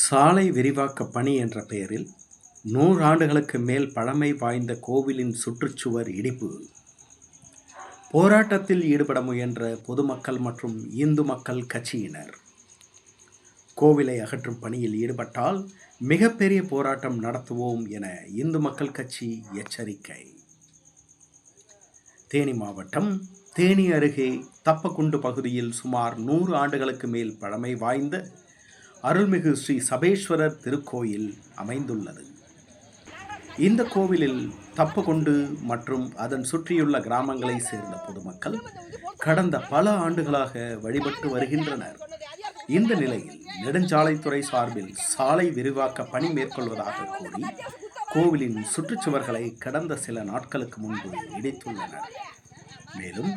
சாலை விரிவாக்க பணி என்ற பெயரில் நூறாண்டுகளுக்கு மேல் பழமை வாய்ந்த கோவிலின் சுற்றுச்சுவர் இடிப்பு. போராட்டத்தில் ஈடுபட முயன்ற பொதுமக்கள் மற்றும் இந்து மக்கள் கட்சியினர். கோவிலை அகற்றும் பணியில் ஈடுபட்டால் மிகப்பெரிய போராட்டம் நடத்துவோம் என இந்து மக்கள் கட்சி எச்சரிக்கை. தேனி மாவட்டம் தேனி அருகே தப்பக்குண்டு பகுதியில் சுமார் நூறு ஆண்டுகளுக்கு மேல் பழமை வாய்ந்த அருள்மிகு ஸ்ரீ சபேஸ்வரர் திருக்கோயில் அமைந்துள்ளது. இந்த கோவிலில் தப்பகுண்டு மற்றும் அதன் சுற்றியுள்ள கிராமங்களை சேர்ந்த பொதுமக்கள் கடந்த பல ஆண்டுகளாக வழிபட்டு வருகின்றனர். இந்த நிலையில் நெடுஞ்சாலைத்துறை சார்பில் சாலை விரிவாக்க பணி மேற்கொள்வதாக கூறி கோவிலின் சுற்றுச்சுவர்களை கடந்த சில நாட்களுக்கு முன்பு இடித்துள்ளனர். மேலும்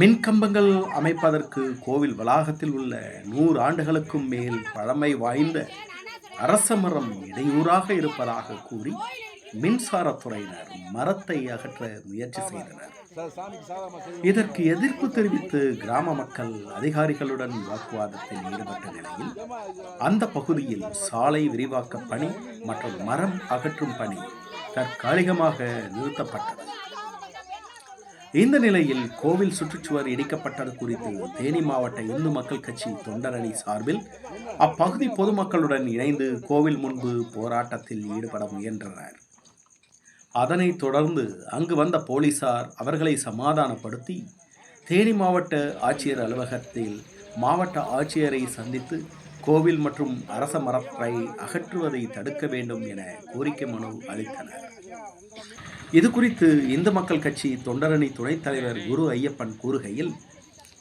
மின் கம்பங்கள் அமைப்பதற்கு கோவில் வளாகத்தில் உள்ள நூறு ஆண்டுகளுக்கும் மேல் பழமை வாய்ந்த அரச மரம் இடையூறாக இருப்பதாக கூறி மின்சாரத்துறையினர் மரத்தை அகற்ற முயற்சி செய்தனர். இதற்கு எதிர்ப்பு தெரிவித்து கிராம மக்கள் அதிகாரிகளுடன் வாக்குவாதத்தில் ஈடுபட்ட நிலையில் அந்த பகுதியில் சாலை விரிவாக்க பணி மற்றும் மரம் அகற்றும் பணி தற்காலிகமாக நிறுத்தப்பட்டது. இந்த நிலையில் கோவில் சுற்றுச்சுவர் இடிக்கப்பட்டது குறித்து தேனி மாவட்ட இந்து மக்கள் கட்சி தொண்டரணி சார்பில் அப்பகுதி பொதுமக்களுடன் இணைந்து கோவில் முன்பு போராட்டத்தில் ஈடுபட முயன்றனர். அதனைத் தொடர்ந்து அங்கு வந்த போலீசார் அவர்களை சமாதானப்படுத்தி தேனி மாவட்ட ஆட்சியர் அலுவலகத்தில் மாவட்ட ஆட்சியரை சந்தித்து கோவில் மற்றும் அரச மரத்தை அகற்றுவதை தடுக்க வேண்டும் என கோரிக்கை மனு அளித்தனர். இது குறித்து இந்து மக்கள் கட்சி தொண்டரணி துணைத் தலைவர் குரு ஐயப்பன் கூறுகையில்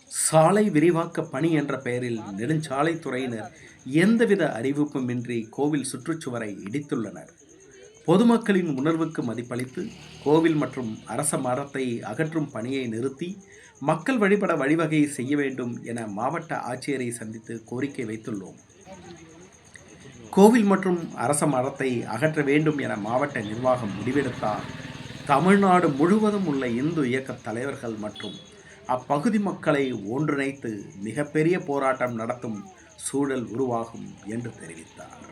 சாலை விரிவாக்க பணி என்ற பெயரில் நெடுஞ்சாலைத்துறையினர் எந்தவித அறிவிப்புமின்றி கோவில் சுற்றுச்சுவரை இடித்துள்ளனர். பொதுமக்களின் உணர்வுக்கு மதிப்பளித்து கோவில் மற்றும் அரச மரத்தை அகற்றும் பணியை நிறுத்தி மக்கள் வழிபட வழிவகை செய்ய வேண்டும் என மாவட்ட ஆட்சியரை சந்தித்து கோரிக்கை வைத்துள்ளோம். கோவில் மற்றும் அரச மரத்தை அகற்ற வேண்டும் என மாவட்ட நிர்வாகம் முடிவெடுத்தால் தமிழ்நாடு முழுவதும் உள்ள இந்து இயக்க தலைவர்கள் மற்றும் அப்பகுதி மக்களை ஒன்றிணைத்து மிகப்பெரிய போராட்டம் நடத்தும் சூழல் உருவாகும் என்று தெரிவித்தார்.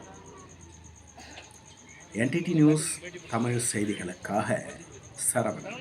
என்டிடி நியூஸ் தமிழ் செய்திகளுக்காக சரவணன்.